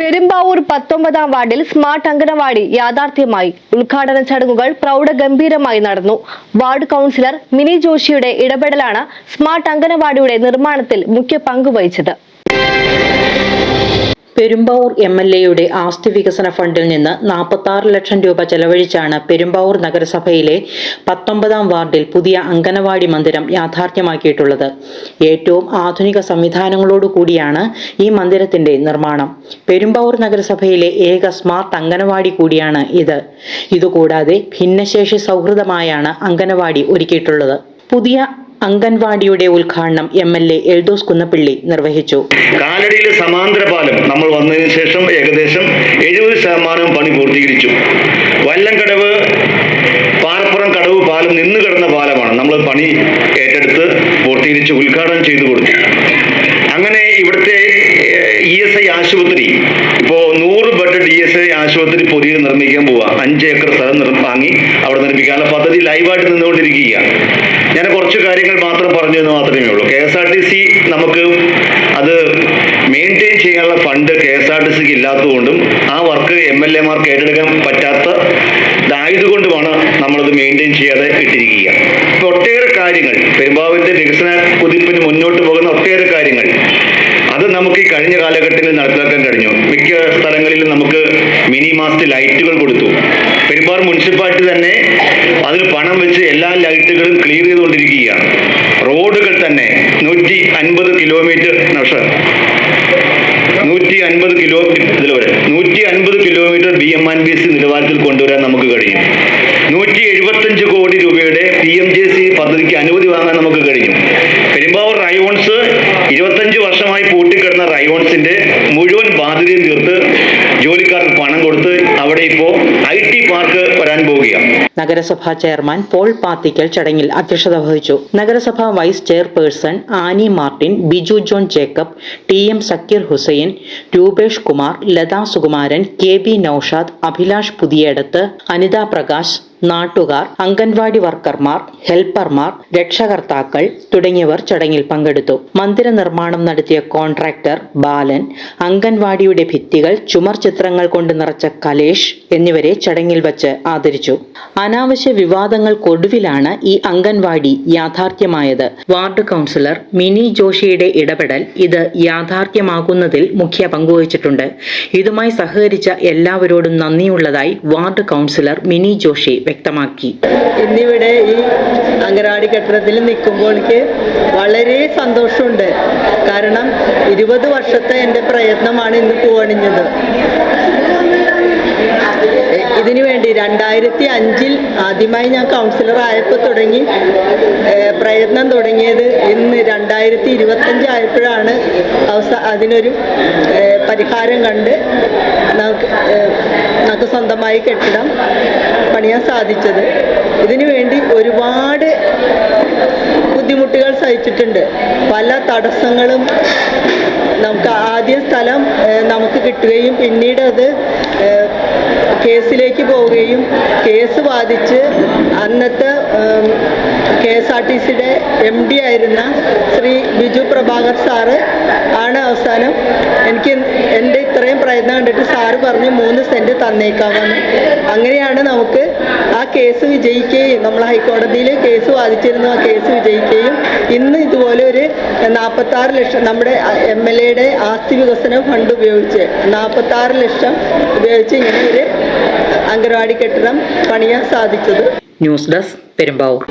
പെരുമ്പാവൂർ പത്തൊമ്പതാം വാർഡിൽ സ്മാർട്ട് അംഗനവാടി യാഥാർത്ഥ്യമായി ഉദ്ഘാടന ചടങ്ങുകൾ പ്രൗഢഗംഭീരമായി നടന്നു. വാർഡ് കൗൺസിലർ മിനി ജോഷിയുടെ ഇടപെടലാണ് സ്മാർട്ട് അംഗനവാടിയുടെ നിർമ്മാണത്തിൽ മുഖ്യ പങ്ക് വഹിച്ചത്. പെരുമ്പാവൂർ എം എൽ എയുടെ ആസ്തി വികസന ഫണ്ടിൽ നിന്ന് നാൽപ്പത്തി ലക്ഷം രൂപ ചെലവഴിച്ചാണ് പെരുമ്പാവൂർ നഗരസഭയിലെ പത്തൊമ്പതാം വാർഡിൽ പുതിയ അംഗനവാടി മന്ദിരം യാഥാർത്ഥ്യമാക്കിയിട്ടുള്ളത്. ഏറ്റവും ആധുനിക സംവിധാനങ്ങളോടു കൂടിയാണ് ഈ മന്ദിരത്തിന്റെ നിർമ്മാണം. പെരുമ്പാവൂർ നഗരസഭയിലെ ഏക സ്മാർട്ട് അംഗനവാടി കൂടിയാണ് ഇത്. ഇതുകൂടാതെ ഭിന്നശേഷി സൗഹൃദമായാണ് അംഗനവാടി ഒരുക്കിയിട്ടുള്ളത്. പുതിയ അംഗൻവാടിയുടെ ഉദ്ഘാടനം M L A Eldhose Kunnappilly നിർവഹിച്ചു. കാലടിയിലെ സമാന്തര പാലം നമ്മൾ വന്നതിന് ശേഷം ഏകദേശം എഴുപത് ശതമാനം പണി പൂർത്തീകരിച്ചു. വല്ലംകടവ് പാറപ്പുറം കടവ് പാലം നിന്ന് കിടന്ന പാലമാണ് നമ്മൾ പണി ഏറ്റെടുത്ത് പൂർത്തീകരിച്ച് ഉദ്ഘാടനം ചെയ്തു കൊടുത്തു. അങ്ങനെ ഇവിടുത്തെ ഇ എസ് ഐ ആശുപത്രി ഇപ്പോൾ നൂറ് ബെഡ് ഡി എസ് ഐ ആശുപത്രി പുതിയ നിർമ്മിക്കാൻ പോവുക അഞ്ച് ഏക്കർ സ്ഥലം വാങ്ങി അവിടെ നിർമ്മിക്കാനുള്ള പദ്ധതി ലൈവായിട്ട് നിന്നുകൊണ്ടിരിക്കുക ഞാൻ കുറച്ച് കാര്യങ്ങൾ മാത്രം പറഞ്ഞു എന്ന് മാത്രമേ ഉള്ളൂ. K S R T C നമുക്ക് അത് മെയിന്റെയിൻ ചെയ്യാനുള്ള fund K S R T സിക്ക് ഇല്ലാത്തതുകൊണ്ടും ആ വർക്ക് എം എൽ എമാർക്ക് ഏറ്റെടുക്കാൻ പറ്റാത്ത ഇതായതുകൊണ്ടുമാണ് നമ്മളത് മെയിന്റെയിൻ ചെയ്യാതെ ഇട്ടിരിക്കുക. ഒട്ടേറെ കാര്യങ്ങൾ പെരുമ്പാവിന്റെ വികസന കുതിപ്പിന് മുന്നോട്ട് പോകുന്ന ഒട്ടേറെ കാര്യങ്ങൾ അത് നമുക്ക് ഈ കഴിഞ്ഞ കാലഘട്ടത്തിൽ നടപ്പിലാക്കാൻ കഴിഞ്ഞു. മിക്ക സ്ഥലങ്ങളിലും നമുക്ക് മിനി മാസ്റ്റ് ലൈറ്റുകൾ കൊടുത്തു. പെരുമ്പാവൂർ മുനിസിപ്പാലിറ്റി തന്നെ അതിൽ പണം വെച്ച് എല്ലാ ലൈറ്റുകളും ക്ലിയർ ചെയ്തുകൊണ്ടിരിക്കുകയാണ്. റോഡുകൾ തന്നെ നൂറ്റി അൻപത് കിലോമീറ്റർ നഷ നൂറ്റി അൻപത് കിലോ ഇതിൽ വരെ. നൂറ്റി അൻപത് kilometre B M and B C നിലവാരത്തിൽ കൊണ്ടുവരാൻ നമുക്ക് കഴിയും. പൂട്ടിക്കിടന്ന റയോൺസിന്റെ മുഴുവൻ ബാധ്യതയും തീർത്ത് ജോലിക്കാർക്ക് പണം കൊടുത്ത് അവിടെ ഇപ്പോ ഐ ടി പാർക്ക് വരാൻ പോവുകയാണ്. നഗരസഭാ ചെയർമാൻ പോൾ പാത്തിക്കൽ ചടങ്ങിൽ അധ്യക്ഷത വഹിച്ചു. നഗരസഭാ vice chairperson Annie Martin Biju John Jacob T M Zakir Hussain Rupesh Kumar Latha Sukumaran K B Naushad Abhilash Puthiyadath Anitha Prakash നാട്ടുകാർ അംഗൻവാടി വർക്കർമാർ ഹെൽപ്പർമാർ രക്ഷകർത്താക്കൾ തുടങ്ങിയവർ ചടങ്ങിൽ പങ്കെടുത്തു. മന്ദിര നിർമ്മാണം നടത്തിയ കോൺട്രാക്ടർ ബാലൻ അംഗൻവാടിയുടെ ഭിത്തികൾ ചുമർ ചിത്രങ്ങൾ കൊണ്ട് നിറച്ച കലേഷ് എന്നിവരെ ചടങ്ങിൽ വച്ച് ആദരിച്ചു. അനാവശ്യ വിവാദങ്ങൾക്കൊടുവിലാണ് ഈ അംഗൻവാടി യാഥാർത്ഥ്യമായത്. വാർഡ് കൗൺസിലർ മിനി ജോഷിയുടെ ഇടപെടൽ ഇത് യാഥാർത്ഥ്യമാകുന്നതിൽ മുഖ്യ പങ്കുവഹിച്ചിട്ടുണ്ട് ഇതുമായി സഹകരിച്ച എല്ലാവരോടും നന്ദിയുള്ളതായി വാർഡ് കൗൺസിലർ മിനി ജോഷി വ്യക്തമാക്കി. ഇന്നിവിടെ ഈ അങ്കനവാടി കെട്ടിടത്തിൽ നിൽക്കുമ്പോൾ എനിക്ക് വളരെ സന്തോഷമുണ്ട്. കാരണം ഇരുപത് വർഷത്തെ എന്റെ പ്രയത്നമാണ് ഇന്ന് പൂവണിഞ്ഞത്. ഇതിനു വേണ്ടി രണ്ടായിരത്തി അഞ്ചിൽ ആദ്യമായി ഞാൻ കൗൺസിലർ ആയപ്പോൾ തുടങ്ങി പ്രയത്നം തുടങ്ങിയത് ഇന്ന് രണ്ടായിരത്തി ഇരുപത്തഞ്ച് ആയപ്പോഴാണ് അവസ അതിനൊരു പരിഹാരം കണ്ട് നമുക്ക് നമുക്ക് സ്വന്തമായി കെട്ടിടം പണിയാൻ സാധിച്ചത്. ഇതിനു വേണ്ടി ഒരുപാട് ബുദ്ധിമുട്ടുകൾ സഹിച്ചിട്ടുണ്ട്. പല തടസ്സങ്ങളും നമുക്ക് ആദ്യ സ്ഥലം നമുക്ക് കിട്ടുകയും പിന്നീട് അത് കേസിലേക്ക് പോവുകയും കേസ് വാദിച്ച് അന്നത്തെ കെ എസ് ആർ ടി സിയുടെ എം ഡി ആയിരുന്ന ശ്രീ ബിജു പ്രഭാകർ സാറ് ആണ് അവസാനം എനിക്ക് ഇത്രയും കണ്ടിട്ട് സാറ് പറഞ്ഞു മൂന്ന് സെന്റ് തന്നേക്കാമെന്ന് അങ്ങനെയാണ് നമുക്ക് ആ കേസ് വിജയിക്കുകയും നമ്മൾ ഹൈക്കോടതിയിൽ കേസ് വാദിച്ചിരുന്നു ആ കേസ് വിജയിക്കുകയും ഇന്ന് ഇതുപോലെ ഒരു നാൽപ്പത്താറ് ലക്ഷം നമ്മുടെ എം എൽ എയുടെ ആസ്തി വികസന ഫണ്ട് ഉപയോഗിച്ച് നാൽപ്പത്താറ് ലക്ഷം ഉപയോഗിച്ച് ഇങ്ങനെ ഒരു അംഗനവാടി കെട്ടിടം പണിയാൻ സാധിച്ചത്. News desk Perumbavoor.